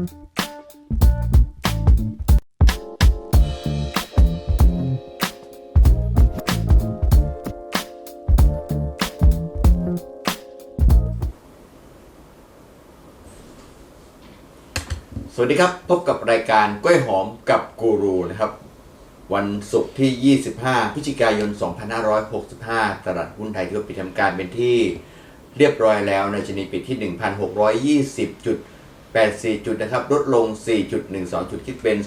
สวัสดีครับ พบกับรายการกล้วยหอมกับกูรูนะครับ วันศุกร์ที่ 25 พฤศจิกายน 2565 ตลาดหุ้นไทยที่ปิดทำการเป็นที่เรียบร้อยแล้วในชนีปิดที่ 1,620.6 84. จุดนะครับลดลง 4.12 จุดคิดเป็น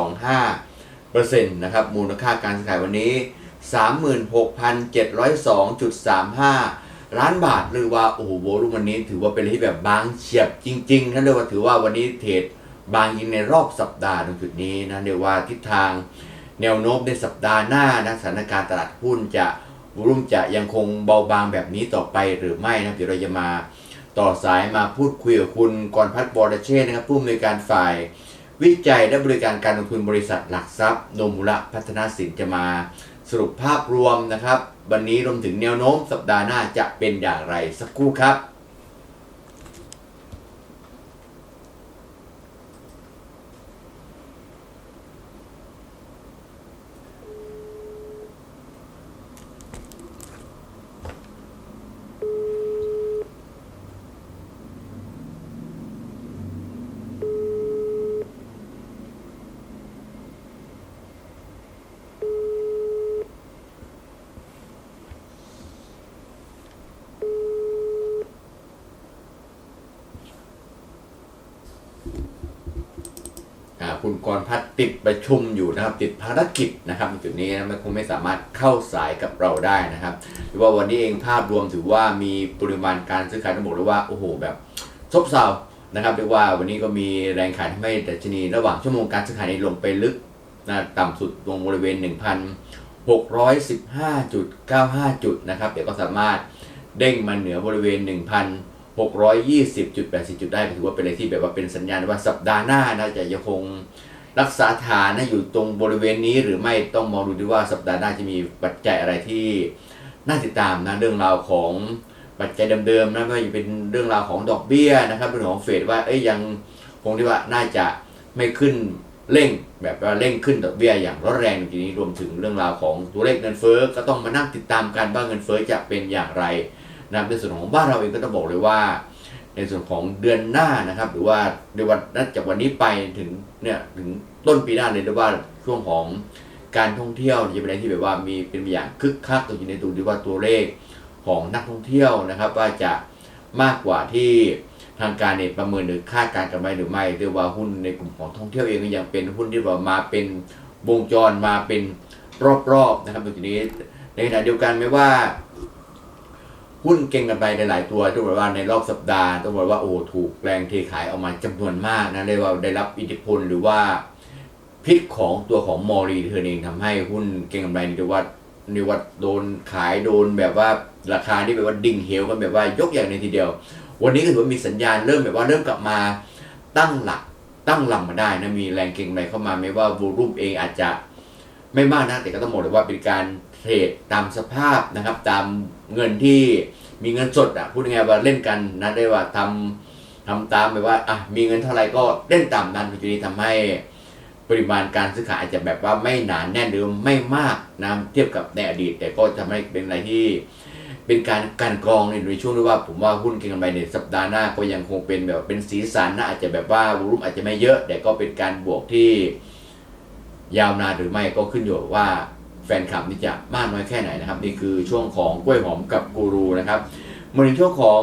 0.25เปอร์เซ็นต์นะครับมูลค่าการซื้อขายวันนี้ 36,702.35 ล้านบาทหรือว่าโอ้โหโวลุ่มวันนี้ถือว่าเป็นที่แบบบางเฉียบจริงๆนั่นเรียกว่าถือว่าวันนี้เทรดบางยิงในรอบสัปดาห์ตรงจุดนี้นะเรียกว่าทิศทางแนวโน้มในสัปดาห์หน้านะสถานการณ์ตลาดหุ้นจะวอลุ่มจะยังคงเบาบางแบบนี้ต่อไปหรือไม่นะเดี๋ยวเราจะมา ต่อสายมาพูดคุยกับคุณกรพัฒน์บอรเช่นะครับผู้อำนวยการฝ่าย วิจัยและบริการการลงทุนบริษัทหลักทรัพย์โนมุระพัฒนาสินจะมาสรุปภาพรวมนะครับ วันนี้รวมถึงแนวโน้มสัปดาห์หน้าจะเป็นอย่างไรสักครู่ครับ อ่า คุณกรพัฒน์ติดประชุมอยู่นะครับ ติดภารกิจนะครับจุดนี้นะมันคงไม่สามารถเข้าสายกับเราได้นะครับหรือว่าวันนี้เองภาพรวมถือว่ามีปริมาณการซื้อขายต้องบอกเลยว่าโอ้โหแบบซบเซานะครับเรียกว่าวันนี้ก็มีแรงขายทำให้ดัชนีระหว่างชั่วโมงการซื้อขายนี้ลงไปลึกนะต่ำสุดตรงบริเวณ 1,615.95 จุดนะครับเดี๋ยวก็สามารถเด้งมาเหนือบริเวณ 1,000 620.80จุดได้ถือว่าเป็นอะไรที่แบบว่าเป็นสัญญาณว่าสัปดาห์หน้านะจะยังคงรักษาฐานนะอยู่ตรงบริเวณนี้หรือไม่ต้องมองดูด้วยว่าสัปดาห์หน้าจะมีปัจจัยอะไรที่น่าติดตามนะเรื่องราวของปัจจัยเดิมๆนะไม่ว่าจะเป็นเรื่องราวของดอกเบี้ยนะครับเรื่องของเฟดว่าเอ้ยยังคงที่ว่าน่าจะไม่ขึ้นเร่งแบบว่าเร่งขึ้นดอกเบี้ยอย่างร้อนแรงทีนี้รวมถึงเรื่องราวของตัวเลขเงินเฟ้อก็ต้องมานั่งติดตามกันว่าเงินเฟ้อจะเป็นอย่างไร นะครับในส่วนของบ้านเราเองก็ต้องบอกเลยว่า ในส่วนของเดือนหน้านะครับ หรือว่าในวันนับจากวันนี้ไปถึงเนี่ยถึงต้นปีหน้าเลยได้ว่าช่วงของการท่องเที่ยวจะเป็นอะไรที่แบบว่ามีเป็นอย่างคึกคักตัวอยู่ในตัวที่ว่าตัวเลขของนักท่องเที่ยวนะครับ ว่าจะมากกว่าที่ทางการเนี่ยประเมินหรือคาดการณ์กันไว้หรือไม่เรียกว่าหุ้นในกลุ่มของท่องเที่ยวเองก็ยังเป็นหุ้นที่ว่ามาเป็นวงจรมาเป็นรอบๆนะครับตรงนี้ในขณะเดียวกันไม่ว่า หุ้นเก่งกันไปหลายตัวต้องบอกว่าในรอบสัปดาห์ต้องบอกว่าโอ้ถูกแรงเทขายออกมาจำนวนมากนะเรียกว่าได้รับอิทธิพลหรือว่าพิษของตัวของมอรีเธอเองทำให้หุ้นเก่งกันไปนี่เรียกว่าเรียกว่าโดนขายโดนแบบว่าราคาที่แบบว่าดิ่งเหวกันแบบว่ายกอย่างในทีเดียว วันนี้ก็ถือว่ามีสัญญาณเริ่มแบบว่าเริ่มกลับมาตั้งหลักตั้งลำมาได้นะมีแรงเก่งอะไรเข้ามาไม่ว่าวูรุ่มเองอาจจะไม่มากนะแต่ก็ต้องบอกเลยว่าเป็นการ เทรดตามสภาพนะครับ ตามเงินที่มีเงินสดอะพูดง่ายๆว่าเล่นกันนะได้ว่าทำทำตามแบบว่าอะมีเงินเท่าไหร่ก็เล่นตามนั้นทีนี้ทำให้ปริมาณการซื้อขายอาจจะแบบว่าไม่หนานแน่นหรือไม่มากนะเทียบกับในอดีต แต่ก็ทำให้เป็นอะไรที่เป็นการการกรองในช่วงที่ว่าผมว่าหุ้นเก็งกำไรในสัปดาห์หน้าก็ยังคงเป็นแบบเป็นสีสันนะอาจจะแบบว่าวอลุ่มอาจจะไม่เยอะ แต่ก็เป็นการบวกที่ยาวนานหรือไม่ก็ขึ้นอยู่ว่า แฟนคลับนี่จะมากน้อยแค่ไหนนะครับ นี่คือช่วงของกล้วยหอมกับกูรูนะครับมาถึงช่วงของ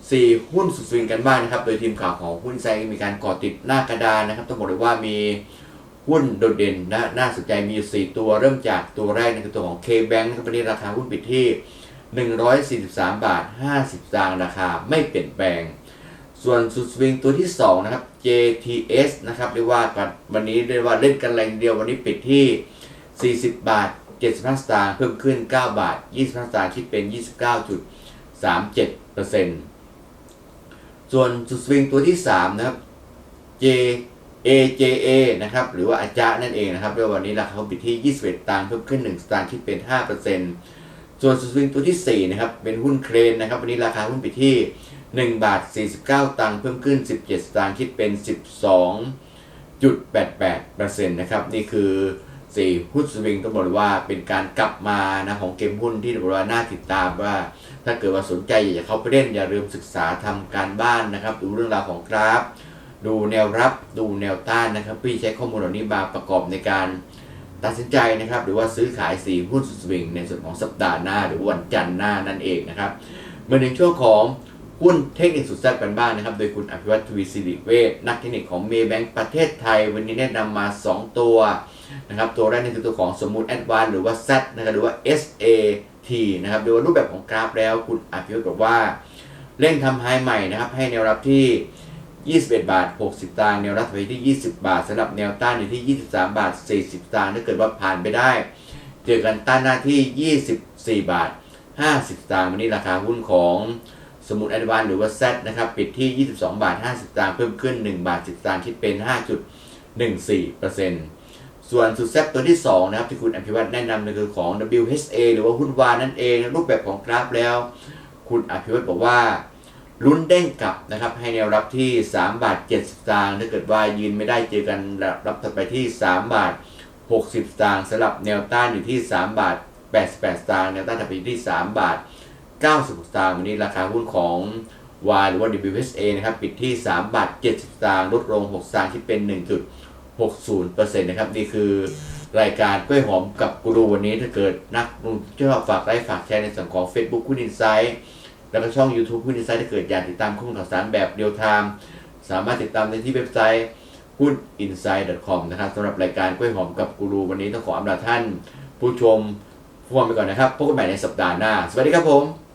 4หุ้นสุดสวิงกันบ้างนะครับ โดยทีมข่าวของหุ้นไซมีการก่อติดหน้ากระดานนะครับต้องบอกเลยว่ามีหุ้นโดดเด่นนะน่าสนใจมีอยู่4ตัวเริ่มจากตัวแรกนะคือตัวของ K-Bank นะครับวันนี้ราคาหุ้นปิดที่ 143 บาท 50สตางค์ราคาไม่เปลี่ยนแปลง ส่วนสุดสวิงตัวที่ 2 นะครับ JTS นะครับเรียกว่าวันนี้เรียกว่าเล่นกันแรงเดียววันนี้ปิดที่ 40 บาท 75 สตางค์เพิ่มขึ้น 9 บาท 25 สตางค์คิดเป็น 29.37%ส่วนสุดสวิงตัวที่ 3 นะครับ J AJA นะครับ หรือว่าอาจานั่นเองนะครับเรียวันนี้ราคาปิดที่ 21สตางค์เพิ่มขึ้น 1 สตางค์คิดเป็น 5%ส่วนสุดสวิงตัวที่ 4 นะครับ เป็นหุ้นเครนนะครับ วันนี้ราคาหุ้นปิดที่ 1 บาท 49 ตังค์เพิ่มขึ้น 17 สตางค์คิดเป็น 12.88%นะครับ นี่คือ สี่หุ้นสวิงต้องบอกว่าเป็นการกลับมานะของเกมหุ้นที่บอกว่าน่าติดตามว่า ถ้าเกิดว่าสนใจอยากจะเข้าไปเล่นอย่าลืมศึกษาทำการบ้านนะครับ ดูเรื่องราวของกราฟ ดูแนวรับดูแนวต้านนะครับ พี่ใช้ข้อมูลเหล่านี้มาประกอบในการตัดสินใจนะครับ หรือว่าซื้อขายสีหุ้นสวิงในส่วนของสัปดาห์หน้าหรือวันจันทร์หน้านั่นเองนะครับเมื่อในช่วงของ หุ้นเทคนิคสุดแซ่บกันบ้างนะครับ โดยคุณอภิวัตทวีสิริเวชนักเทคนิคของเมย์แบงก์ประเทศไทย วันนี้แนะนำมา 2 ตัวนะครับ ตัวแรกนี่คือตัวของสมุดแอดวานหรือว่า Z นะครับหรือว่า SAT นะครับดยรูปแบบของกราฟแล้ว คุณอภิวัตบอกว่า เร่งทำไฮใหม่นะครับ ให้แนวรับที่ 21 บาท 60ตางค์แนวรับไว้ที่ 20 บาทสำหรับแนวต้านอยู่ที่ 23 บาท 40ตางค์ถ้าเกิดว่าผ่านไปได้ เจอกันต้านหน้าที่ 24 บาท 50ตางค์วันนี้ราคาหุ้นของ สมุดแอดวานหรือว่า Z นะครับปิดที่ 22 บาท 50ตางค์เพิ่มขึ้น 1 บาท 10ตางค์คิดเป็น 5.14%ส่วนสุดแซ่บตัวที่ 2 นะครับ ที่คุณอภิวัตแนะนำนั่นคือของ WHA หรือว่าหุ้นวานนั่นเองรูปแบบของกราฟแล้ว คุณอภิวัตบอกว่าลุ้นเด้งกลับนะครับ ให้แนวรับที่ 3 บาท 70สตางค์ถ้าเกิดว่ายืนไม่ได้เจอกันรับถัดไปที่ 3 บาท 60สตางค์สำหรับแนวต้านอยู่ที่ 3 บาท 88สตางค์แนวต้านถัดไปที่ 3 บาท 90 สตางค์วันนี้ราคาหุ้นของวาหรือว่า WSA นะครับปิดที่ 3 บาท 70 สตางค์ลดลง 6 สตางค์ที่เป็น 1.60%นะครับนี่คือรายการกล้วยหอมกับกูรูวันนี้ถ้าเกิดนักลงทุนชอบฝากไลค์ฝากแชร์ในส่วนของ Facebook คุณอินไซต์แล้วก็ช่อง YouTube คุณอินไซต์ถ้าเกิดอยากติดตามข้อมูลข่าวสารแบบเรียลไทม์สามารถติดตามได้ที่เว็บไซต์หุ้น insight.com นะครับสำหรับรายการกล้วยหอมกับกูรูวันนี้ต้องขออำลาท่าน ผู้ชมผู้ฟังไปก่อนนะครับพบกันใหม่ในสัปดาห์หน้า สวัสดีครับผม